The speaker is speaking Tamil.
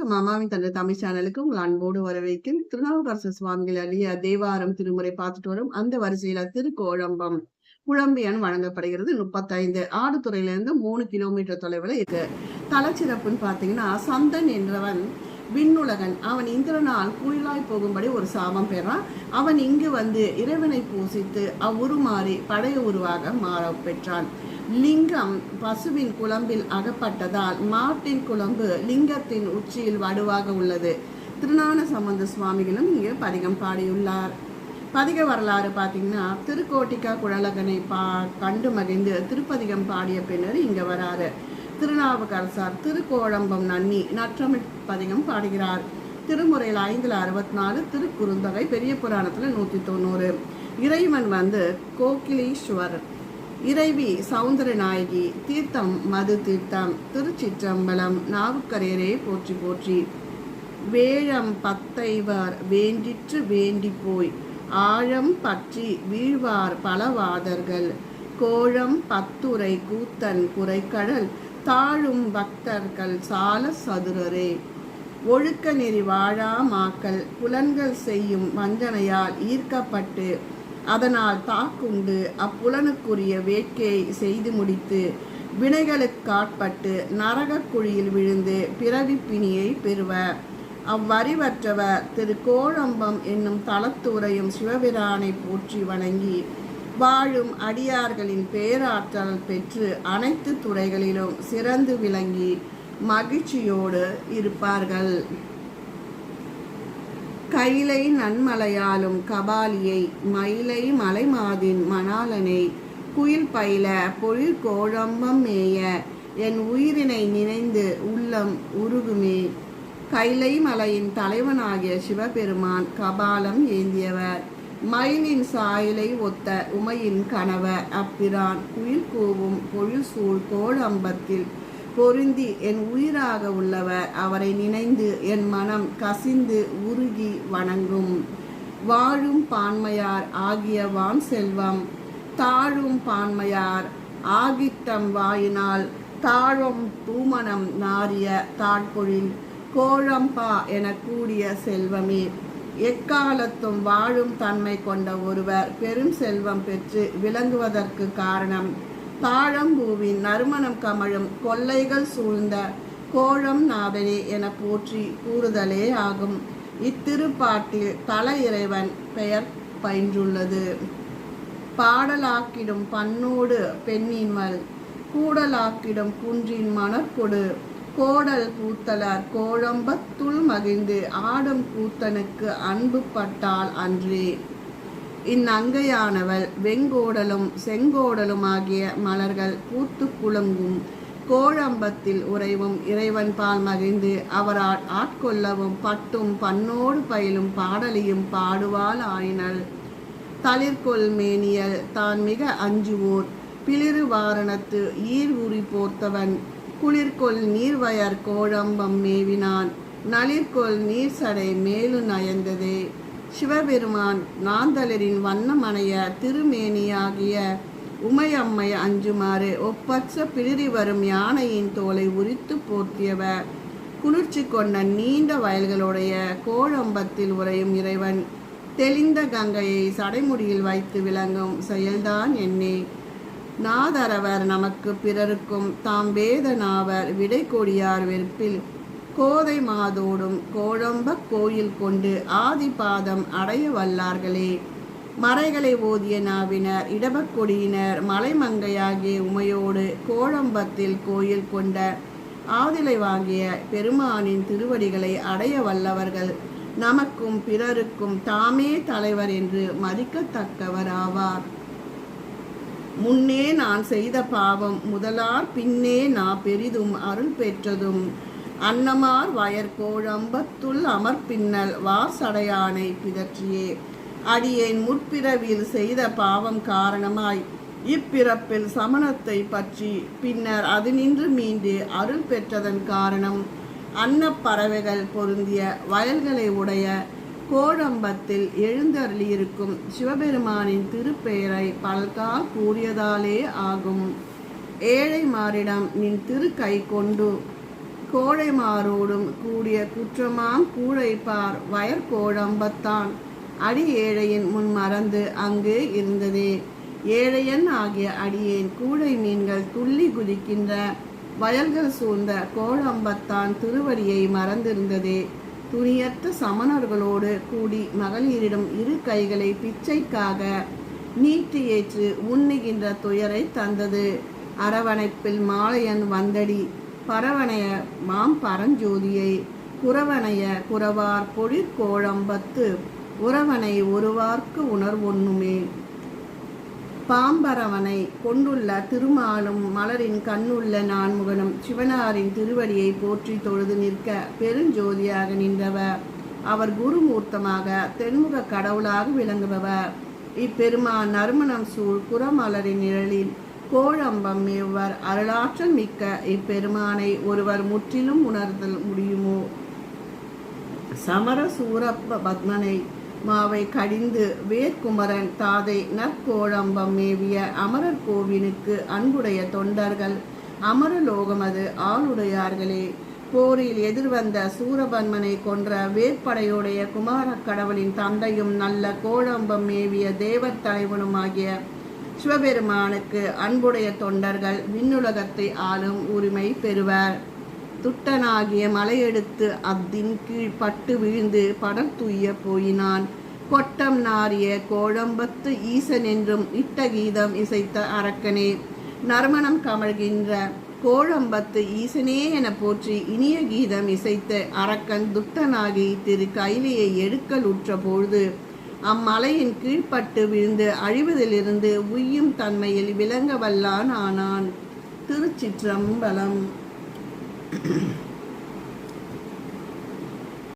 வணக்கம். மாமாவின் தந்தை தமிழ் சேனலுக்கு உங்கள் அன்போடு வரவேற்கும் திருநாவுக்கரசு சுவாமிகள் அழிய தேவாரம் திருமுறை பார்த்துட்டு வரும் அந்த வரிசையில திருக்கோழம்பம் குழம்பியான் வழங்கப்படுகிறது. முப்பத்தைந்து ஆடுதுறையிலிருந்து மூணு கிலோமீட்டர் தொலைவில் இருக்கு. தலைச்சிறப்புன்னு பார்த்தீங்கன்னா சந்தன் என்றவன் விண்ணுலகன். அவன் இந்திரனால் குயிலாய் போகும்படி ஒரு சாபம் பெறான். அவன் இங்கு வந்து இறைவனை பூசித்து அவ்வுருமாறி படைய உருவாக மாற பெற்றான். லிங்கம் பசுவின் குழம்பில் அகப்பட்டதால் மாட்டின் குழம்பு லிங்கத்தின் உச்சியில் வடுவாக உள்ளது. திருநான சம்பந்த சுவாமிகளும் இங்கு பதிகம் பாடியுள்ளார். பதிக வரலாறு பார்த்தீங்கன்னா திருக்கோட்டிக்கா குழலகனை பா கண்டு மகிழ்ந்து திருப்பதிகம் பாடிய பின்னர் இங்கே வராரு. திருநாவுக்கரசார் திருக்கோழம்பம் நன்னி நற்றமிழ் பதிகம் பாடுகிறார். திருமுறையில் ஐந்தில் அறுபத்தி நாலு திருக்குறுந்தகை பெரிய புராணத்தில் நூற்றி தொண்ணூறு. இறைவன் வந்து கோகிலீஸ்வரர். இறைவி சவுந்தரநாயகி தீர்த்தம் மது தீர்த்தம் திருச்சிற்றம்பலம் நாவுக்கரையரே போற்றி போற்றி. வேழம் பத்தைவர் வேண்டிற்று வேண்டி போய் ஆழம் பற்றி வீழ்வார் பலவாதர்கள். கோழம் பத்துரை கூத்தன் குறைக்கடல் தாழும் பக்தர்கள் சால சதுரரே. ஒழுக்க நெறி வாழா மாக்கள் புலன்கள் செய்யும் வஞ்சனையால் ஈர்க்கப்பட்டு அதனால் தாக்குண்டு அப்புலனுக்குரிய வேட்கையை செய்து முடித்து வினைகளுக்காட்பட்டு நரகக் குழியில் விழுந்து பிறவி பிணியை பெறுவர் அவ்வறிவற்றவர் திரு கோழம்பம் என்னும் தளத்துறையும் சிவபிரானை போற்றி வணங்கி வாழும் அடியார்களின் பேராற்றல் பெற்று அனைத்து துறைகளிலும் சிறந்து விளங்கி மகிழ்ச்சியோடு இருப்பார்கள். கைலை நன்மலையாலும் கபாலியை மயிலை மலைமாதின் மணாலனை குயில் பயில பொழில் கோழம்பம் மேய என் உயிரினை நினைந்து உள்ளம் உருகுமே. கைலை மலையின் தலைவனாகிய சிவபெருமான் கபாலம் ஏந்தியவர். மயிலின் சாயலை ஒத்த உமையின் கணவர் அப்பிரான். குயில் கூவும் பொழில் சூழ் கோழம்பத்தில் பொருந்தி என் உயிராக உள்ளவர். அவரை நினைந்து என் மனம் கசிந்து உருகி வணங்கும். வாழும் பான்மையார் ஆகிய வான் செல்வம். தாழும் பான்மையார் ஆகித்தம் வாயினால் தாழும் தூமணம் நாரிய தாழ்பொழில் கோழம்பா என கூடிய செல்வமே. எக்காலத்தும் வாழும் தன்மை கொண்ட ஒருவர் பெரும் செல்வம் பெற்று விளங்குவதற்கு காரணம் தாழம்பூவின் நறுமணம் கமழும் கொல்லைகள் சூழ்ந்த கோழம் நாதனே என போற்றி கூறுதலே ஆகும். இத்திருப்பாட்டில் தல இறைவன் பெயர் பயின்றுள்ளது. பாடலாக்கிடும் பண்ணோடு பெண்ணின்மல் கூடலாக்கிடும் குன்றின் மணற்கொடு கோடல் கூத்தலர் கோழம்பத்துள் மகிழ்ந்து ஆடும் கூத்தனுக்கு அன்பு பட்டால் அன்றே. இந்நங்கையானவள் வெங்கோடலும் செங்கோடலும் ஆகிய மலர்கள் பூத்து குலுங்கும். கோழம்பத்தில் உறைவும் இறைவன் பால் மகிழ்ந்து அவரால் ஆட்கொள்ளவும் பட்டும் பண்ணோடு பயிலும் பாடலியும் பாடுவாள் ஆயினள். தளிர்கொள் மேனியல் தான் மிக அஞ்சுவோர். பிளிறு வாரணத்து ஈர் உரி போர்த்தவன். குளிர்கொள் நீர்வயர் கோழம்பம் மேவினான். நளிர்கொள் நீர் சடை மேலு நயந்ததே சிவபெருமான் நாந்தலரின் வண்ணமனைய திருமேனியாகிய உமையம்மை அஞ்சுமாறு ஒப்பற்ற பிளிரி வரும் யானையின் தோலை உரித்து போர்த்தியவர் குளிர்ச்சி கொண்ட நீண்ட வயல்களுடைய கோழம்பத்தில் உறையும் இறைவன் தெளிந்த கங்கையை சடைமுடியில் வைத்து விளங்கும் செயல்தான் என்னே. நாதரவர் நமக்கு பிறருக்கும் தாம் வேதனாவர் விடை கொடியார் வெறுப்பில் கோதை மாதோடும் கோழம்ப கோயில் கொண்டு ஆதிபாதம் அடைய வல்லார்களே. மறைகளை ஓதிய நாவினர் இடபக்கொடியினர் மலைமங்கையாகிய உமையோடு கோழம்பத்தில் கோயில் கொண்ட ஆதிலை வாங்கிய பெருமானின் திருவடிகளை அடைய வல்லவர்கள் நமக்கும் பிறருக்கும் தாமே தலைவர் என்று மதிக்கத்தக்கவர் ஆவார். முன்னே நான் செய்த பாவம் முதலார் பின்னே நான் பெரிதும் அருள் பெற்றதும் அன்னமார் வயற்கோழம்பத்துள் அமர்பின்னல் வாசடையானை பிதற்றியே. அடியேன் முற்பிறவில் செய்த பாவம் காரணமாய் இப்பிறப்பில் சமணத்தை பற்றி பின்னர் அது நின்று மீண்டு அருள் பெற்றதன் காரணம் அன்னப்பறவைகள் பொருந்திய வயல்களை உடைய கோழம்பத்தில் எழுந்தருளியிருக்கும் சிவபெருமானின் திருப்பெயரை பல்கால் கூறியதாலே ஆகும். ஏழை மாறிடம் நின் திரு கை கொண்டு கோழைமாரோடும் கூடிய குற்றமாம் கூழைப்பார் வயற்கோழம்பத்தான் அடி ஏழையின் முன் மறந்து அங்கு இருந்ததே. ஏழையன் ஆகிய அடியேன் கூடை மீன்கள் துள்ளி குதிக்கின்ற வயல்கள் சூழ்ந்த கோழம்பத்தான் திருவடியை மறந்திருந்ததே. துணியற்ற சமணர்களோடு கூடி மகளிரிடம் இரு கைகளை பிச்சைக்காக நீட்டி ஏற்று உண்ணுகின்ற துயரை தந்தது. அரவணைப்பில் மாலையன் வந்தடி பரவணைய மாம் பரஞ்சோதியை குறவனைய குறவார் பொழிற்கோழம்பத்து உறவனை ஒருவார்க்கு உணர்வொன்னுமே பாம்பரவனை கொண்டுள்ள திருமாலும் மலரின் கண்ணுள்ள நான்முகனும் சிவனாரின் திருவடியை போற்றி தொழுது நிற்க பெருஞ்சோதியாக நின்றவர் அவர் குருமூர்த்தமாக தென்முக கடவுளாக விளங்குபவர் இப்பெருமான் நறுமணம் சூழ் குறமலரின் நிழலில் கோழம்பம் மேவர் அருளாற்றல் மிக்க இப்பெருமானை ஒருவர் முற்றிலும் உணர்தல் முடியுமோ? சமர சூரப்ப பத்மனை மாவை கடிந்து வேர்க்குமரன் தாதை நற்கோழம்பம் மேவிய அமரர் கோவிலுக்கு அன்புடைய தொண்டர்கள் அமரலோகமது ஆளுடையார்களே. போரில் எதிர்வந்த சூரபன்மனை கொன்ற வேற்படையுடைய குமாரக் கடவுளின் தந்தையும் நல்ல கோழம்பம் மேவிய தேவர் தலைவனுமாகிய சிவபெருமானுக்கு அன்புடைய தொண்டர்கள் விண்ணுலகத்தை ஆளும் உரிமை பெறுவர். துட்டனாகிய மலையெடுத்து அத்தின் கீழ் பட்டு விழுந்து படம் தூய போயினான். கொட்டம் நாரிய கோழம்பத்து ஈசன் என்றும் இட்ட கீதம் இசைத்த அரக்கனே. நறுமணம் கமழ்கின்ற கோழம்பத்து ஈசனே என போற்றி இனிய கீதம் இசைத்த அரக்கன் துட்டனாகி திரு கைலியை எடுக்கல் உற்ற பொழுது அம்மலையின் கீழ்ப்பட்டு விழுந்து அழிவதிலிருந்து உய்யும் தன்மையில் விளங்க வல்லான் ஆனான் திருச்சிற்றம்பலம்.